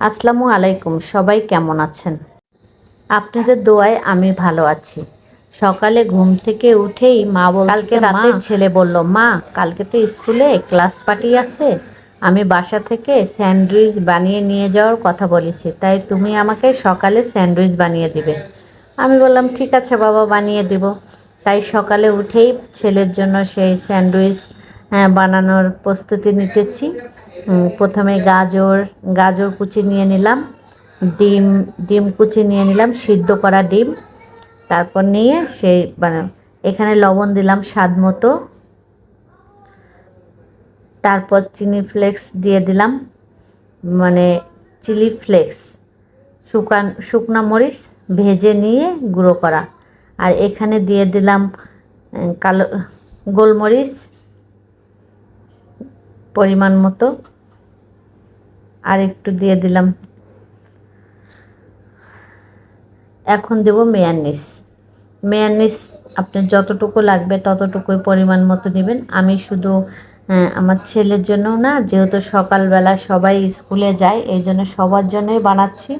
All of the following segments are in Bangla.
আসসালামু আলাইকুম সবাই কেমন আছেন? আপনাদের দোয়ায় আমি ভালো আছি। সকালে ঘুম থেকে উঠেই মা বল কালকে রাতে ছেলে বলল মা কালকে তো স্কুলে ক্লাস পার্টি আছে। আমি বাসা থেকে স্যান্ডউইচ বানিয়ে নিয়ে যাওয়ার কথা বলেছি। তাই তুমি আমাকে সকালে স্যান্ডউইচ বানিয়ে দিবে। আমি বললাম ঠিক আছে বাবা বানিয়ে দিব। তাই সকালে উঠেই ছেলের জন্য সেই স্যান্ডউইচ বানানোর প্রস্তুতি নিতেছি। প্রথমে গাজর গাজর কুচি নিয়ে নিলাম, ডিম ডিম কুচি নিয়ে নিলাম, সিদ্ধ করা ডিম। তারপর নিয়ে সেই এখানে লবণ দিলাম স্বাদ মতো। তারপর চিনি ফ্লেক্স দিয়ে দিলাম মানে চিলি ফ্লেক্স, শুকান, শুকনো মরিচ ভেজে নিয়ে গুঁড়ো করা। আর এখানে দিয়ে দিলাম কালো, গোলমরিচ পরিমাণ মতো। আর একটু দিয়ে দিলাম। এখন দেব মেয়ানিস মেয়ানিস আপনার যতটুকু লাগবে ততটুকুই পরিমাণ মতো নেবেন। আমি শুধু আহ, আমার ছেলের জন্য না যেহেতু সকালবেলা সবাই স্কুলে যায় এই জন্য সবার জন্যই বানাচ্ছি।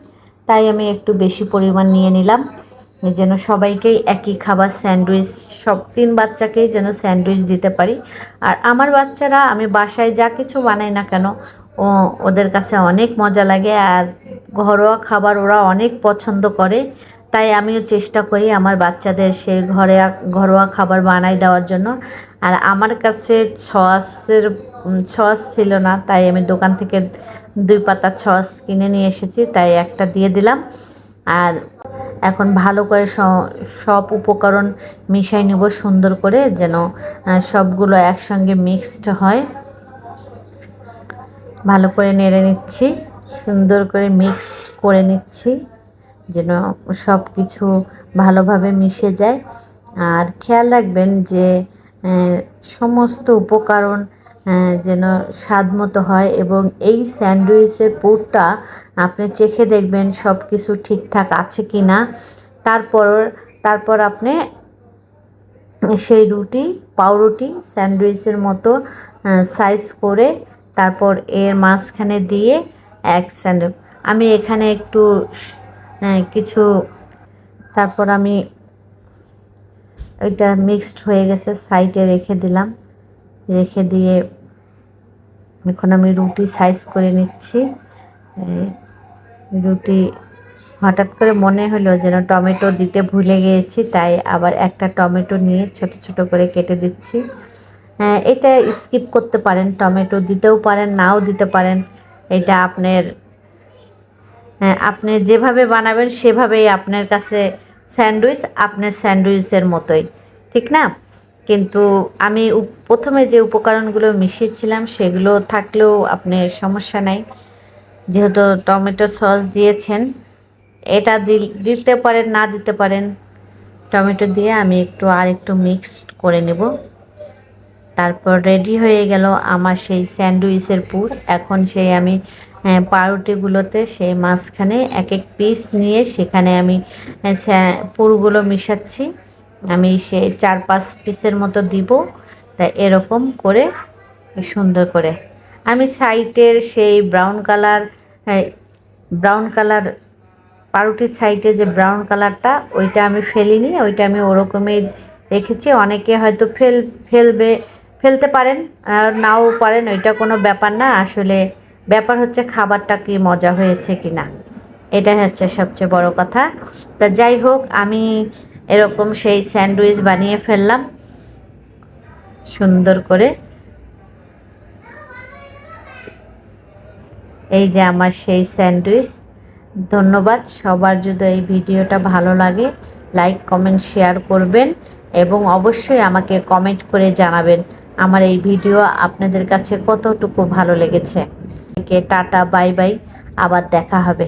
তাই আমি একটু বেশি পরিমাণ নিয়ে নিলাম। যেন সবাইকেই একই খাবার স্যান্ডউইচ, সব তিন বাচ্চাকেই যেন স্যান্ডউইচ দিতে পারি। আর আমার বাচ্চারা, আমি বাসায় যা কিছু বানাই না কেন, ও, ওদের কাছে অনেক মজা লাগে আর ঘরোয়া খাবার ওরা অনেক পছন্দ করে। তাই আমিও চেষ্টা করি আমার বাচ্চাদের সেই ঘরে, ঘরোয়া খাবার বানাই দেওয়ার জন্য। আর আমার কাছে ছসের ছস ছিল না, তাই আমি দোকান থেকে দুই পাতা ছস কিনে নিয়ে এসেছি, তাই একটা দিয়ে দিলাম। আর এখন ভালো করে সব উপকরণ মিশাই নেব সুন্দর করে যেন সবগুলো একসঙ্গে মিক্সড হয়। ভালো করে নেড়ে নিচ্ছি, সুন্দর করে মিক্সড করে নিচ্ছি, যেন সব কিছু ভালোভাবে মিশে যায়। আর খেয়াল রাখবেন যে সমস্ত উপকরণ যেন স্বাদ মতো হয় এবং এই স্যান্ডউইচের পুরটা আপনি চেখে দেখবেন সব কিছু ঠিকঠাক আছে কি না তারপর তারপর আপনি সেই রুটি, পাউরুটি স্যান্ডউইচের মতো সাইজ করে তারপর এর মাঝখানে দিয়ে এক স্যান্ড, আমি এখানে একটু কিছু, তারপর আমি ওইটা মিক্সড হয়ে গেছে, সাইডে রেখে দিলাম। রেখে দিয়ে এখন আমি রুটি সাইজ করে নিচ্ছি। রুটি হঠাৎ করে মনে হলো যেন টমেটো দিতে ভুলে গিয়েছি, তাই আবার একটা টমেটো নিয়ে ছোট ছোট করে কেটে দিচ্ছি। হ্যাঁ এটা স্কিপ করতে পারেন, টমেটো দিতেও পারেন, নাও দিতে পারেন। এটা আপনার হ্যাঁ আপনি যেভাবে বানাবেন সেভাবেই আপনার কাছে স্যান্ডউইচ, আপনার স্যান্ডউইচের মতোই। ঠিক না? কিন্তু আমি প্রথমে যে উপকরণগুলো মিশিয়েছিলাম সেগুলো থাকলেও আপনি সমস্যা নাই। যেহেতু টমেটো সস দিয়েছেন এটা দিতে পারেন না দিতে পারেন টমেটো দিয়ে আমি একটু আর একটু মিক্সড করে নেব। তারপর রেডি হয়ে গেল আমার সেই স্যান্ডউইচের পুর। এখন সেই আমি হ্যাঁ, পাউরুটিগুলোতে সেই মাঝখানে এক এক পিস নিয়ে সেখানে আমি হ্যাঁ, পুরগুলো মিশাচ্ছি। আমি সেই চার পাঁচ পিসের মতো দিব। তা এরকম করে সুন্দর করে। আমি সাইটের সেই ব্রাউন কালার ব্রাউন কালার পাউরুটির সাইডে যে ব্রাউন কালারটা ওইটা আমি ফেলিনি, ওইটা আমি ওরকমই রেখেছি। অনেকে হয়তো ফেল, ফেলবে, ফেলতে পারেন, আর নাও পারেন, ওইটা কোনো ব্যাপার না। আসলে ব্যাপার হচ্ছে খাবারটা কি মজা হয়েছে কি না এটাই হচ্ছে সবচেয়ে বড় কথা। তা যাই হোক, আমি এরকম সেই স্যান্ডউইচ বানিয়ে ফেললাম। সুন্দর করে। এই যে আমার সেই স্যান্ডউইচ। ধন্যবাদ। সবার যদি এই ভিডিওটা ভালো লাগে, লাইক, কমেন্ট, শেয়ার করবেন এবং অবশ্যই আমাকে কমেন্ট করে জানাবেন আমার এই ভিডিও আপনাদের কাছে কতটুকু ভালো লেগেছে। Tata, bye bye. আবার দেখা হবে।